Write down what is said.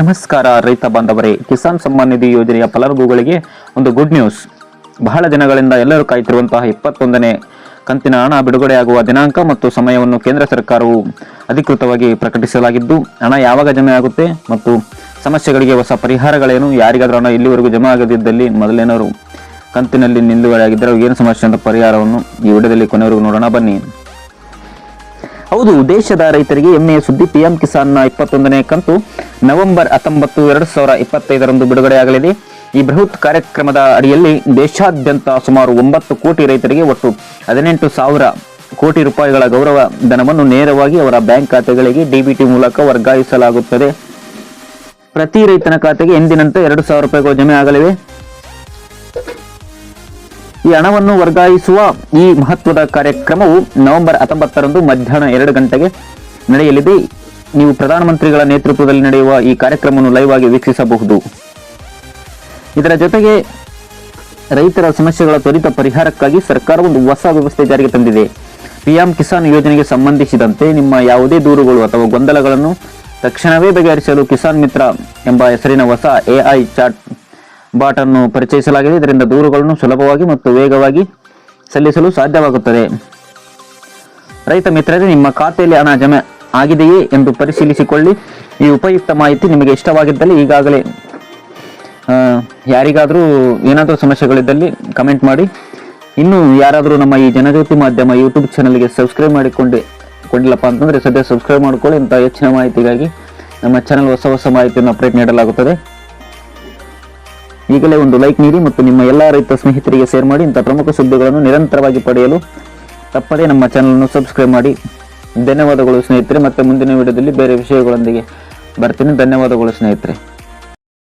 ನಮಸ್ಕಾರ ರೈತ ಬಾಂಧವರೇ. ಕಿಸಾನ್ ಸಮ್ಮಾನ್ ನಿಧಿ ಯೋಜನೆಯ ಫಲಾನುಭವಿಗಳಿಗೆ ಒಂದು ಗುಡ್ ನ್ಯೂಸ್ ಬಹಳ ದಿನಗಳಿಂದ ಎಲ್ಲರೂ ಕಾಯ್ತಿರುವಂತಹ ಇಪ್ಪತ್ತೊಂದನೇ ಕಂತಿನ ಹಣ ಬಿಡುಗಡೆಯಾಗುವ ದಿನಾಂಕ ಮತ್ತು ಸಮಯವನ್ನು ಕೇಂದ್ರ ಸರ್ಕಾರವು ಅಧಿಕೃತವಾಗಿ ಪ್ರಕಟಿಸಲಾಗಿದ್ದು, ಹಣ ಯಾವಾಗ ಜಮೆ ಆಗುತ್ತೆ ಮತ್ತು ಸಮಸ್ಯೆಗಳಿಗೆ ಹೊಸ ಪರಿಹಾರಗಳೇನು, ಯಾರಿಗಾದರೂ ಹಣ ಇಲ್ಲಿವರೆಗೂ ಜಮೆ ಆಗದಿದ್ದಲ್ಲಿ ಮೊದಲೇನವರು ಕಂತಿನಲ್ಲಿ ನಿಲುಗಡೆಯಾಗಿದ್ದರೆ ಏನು ಸಮಸ್ಯೆ ಅಂತ ಪರಿಹಾರವನ್ನು ಈ ವಿಡಿಯೋದಲ್ಲಿ ಕೊನೆವರೆಗೂ ನೋಡೋಣ. ಬನ್ನಿ. ಹೌದು, ದೇಶದ ರೈತರಿಗೆ ಎಮ್ಮೆಯ ಸುದ್ದಿ, ಪಿಎಂ ಕಿಸಾನ್ನ ಇಪ್ಪತ್ತೊಂದನೇ ಕಂತು ನವೆಂಬರ್ ಹತ್ತೊಂಬತ್ತು, ಎರಡು ಸಾವಿರ ಇಪ್ಪತ್ತೈದರಂದು ಬಿಡುಗಡೆಯಾಗಲಿದೆ. ಈ ಬೃಹತ್ ಕಾರ್ಯಕ್ರಮದ ಅಡಿಯಲ್ಲಿ ದೇಶಾದ್ಯಂತ ಸುಮಾರು ಒಂಬತ್ತು ಕೋಟಿ ರೈತರಿಗೆ ಒಟ್ಟು ಹದಿನೆಂಟು ಸಾವಿರ ಕೋಟಿ ರೂಪಾಯಿಗಳ ಗೌರವ ಧನವನ್ನು ನೇರವಾಗಿ ಅವರ ಬ್ಯಾಂಕ್ ಖಾತೆಗಳಿಗೆ ಡಿಬಿಟಿ ಮೂಲಕ ವರ್ಗಾಯಿಸಲಾಗುತ್ತದೆ. ಪ್ರತಿ ರೈತನ ಖಾತೆಗೆ ಎಂದಿನಂತೆ ಎರಡು ಸಾವಿರ ರೂಪಾಯಿಗಳು ಜಮೆ ಆಗಲಿವೆ. ಈ ಹಣವನ್ನು ವರ್ಗಾಯಿಸುವ ಈ ಮಹತ್ವದ ಕಾರ್ಯಕ್ರಮವು ನವೆಂಬರ್ ಹತ್ತೊಂಬತ್ತರಂದು ಮಧ್ಯಾಹ್ನ ಎರಡು ಗಂಟೆಗೆ ನಡೆಯಲಿದೆ. ನೀವು ಪ್ರಧಾನಮಂತ್ರಿಗಳ ನೇತೃತ್ವದಲ್ಲಿ ನಡೆಯುವ ಈ ಕಾರ್ಯಕ್ರಮವನ್ನು ಲೈವ್ ಆಗಿ ವೀಕ್ಷಿಸಬಹುದು. ಇದರ ಜೊತೆಗೆ ರೈತರ ಸಮಸ್ಯೆಗಳ ತ್ವರಿತ ಪರಿಹಾರಕ್ಕಾಗಿ ಸರ್ಕಾರ ಒಂದು ಹೊಸ ವ್ಯವಸ್ಥೆ ಜಾರಿಗೆ ತಂದಿದೆ. ಪಿಎಂ ಕಿಸಾನ್ ಯೋಜನೆಗೆ ಸಂಬಂಧಿಸಿದಂತೆ ನಿಮ್ಮ ಯಾವುದೇ ದೂರುಗಳು ಅಥವಾ ಗೊಂದಲಗಳನ್ನು ತಕ್ಷಣವೇ ಬಗೆಹರಿಸಲು ಕಿಸಾನ್ ಮಿತ್ರ ಎಂಬ ಹೆಸರಿನ ಹೊಸ ಎಐ ಚಾಟ್ ಬಾಟ್ ಅನ್ನು ಪರಿಚಯಿಸಲಾಗಿದೆ. ಇದರಿಂದ ದೂರುಗಳನ್ನು ಸುಲಭವಾಗಿ ಮತ್ತು ವೇಗವಾಗಿ ಸಲ್ಲಿಸಲು ಸಾಧ್ಯವಾಗುತ್ತದೆ. ರೈತ ಮಿತ್ರರೇ, ನಿಮ್ಮ ಖಾತೆಯಲ್ಲಿ ಹಣ ಜಮೆ ಆಗಿದೆಯೇ ಎಂದು ಪರಿಶೀಲಿಸಿಕೊಳ್ಳಿ. ಈ ಉಪಯುಕ್ತ ಮಾಹಿತಿ ನಿಮಗೆ ಇಷ್ಟವಾಗಿದ್ದಲ್ಲಿ ಈಗಾಗಲೇ ಯಾರಿಗಾದರೂ ಏನಾದರೂ ಸಮಸ್ಯೆಗಳಿದ್ದಲ್ಲಿ ಕಮೆಂಟ್ ಮಾಡಿ. ಇನ್ನು ಯಾರಾದರೂ ನಮ್ಮ ಈ ಜನಜ್ಯೋತಿ ಮಾಧ್ಯಮ ಯೂಟ್ಯೂಬ್ ಚಾನಲ್ಗೆ ಸಬ್ಸ್ಕ್ರೈಬ್ ಮಾಡಿಕೊಂಡು, ಕೊಂಡಿಲ್ಲಪ್ಪ ಅಂತಂದರೆ ಸದ್ಯ ಸಬ್ಸ್ಕ್ರೈಬ್ ಮಾಡಿಕೊಳ್ಳಿ. ಇಂಥ ಹೆಚ್ಚಿನ ಮಾಹಿತಿಗಾಗಿ ನಮ್ಮ ಚಾನಲ್ ಹೊಸ ಹೊಸ ಮಾಹಿತಿಯನ್ನು ಅಪ್ಡೇಟ್ ನೀಡಲಾಗುತ್ತದೆ. ಈಗಲೇ ಒಂದು ಲೈಕ್ ನೀಡಿ ಮತ್ತು ನಿಮ್ಮ ಎಲ್ಲ ರೈತ ಸ್ನೇಹಿತರಿಗೆ ಶೇರ್ ಮಾಡಿ ಇಂಥ ಪ್ರಮುಖ ಸುದ್ದಿಗಳನ್ನು ನಿರಂತರವಾಗಿ ಪಡೆಯಲು ತಪ್ಪದೇ ನಮ್ಮ ಚಾನಲನ್ನು ಸಬ್ಸ್ಕ್ರೈಬ್ ಮಾಡಿ. ಧನ್ಯವಾದಗಳು ಸ್ನೇಹಿತರೆ, ಮತ್ತೆ ಮುಂದಿನ ವಿಡಿಯೋದಲ್ಲಿ ಬೇರೆ ವಿಷಯಗಳೊಂದಿಗೆ ಬರ್ತೀನಿ. ಧನ್ಯವಾದಗಳು ಸ್ನೇಹಿತರೆ.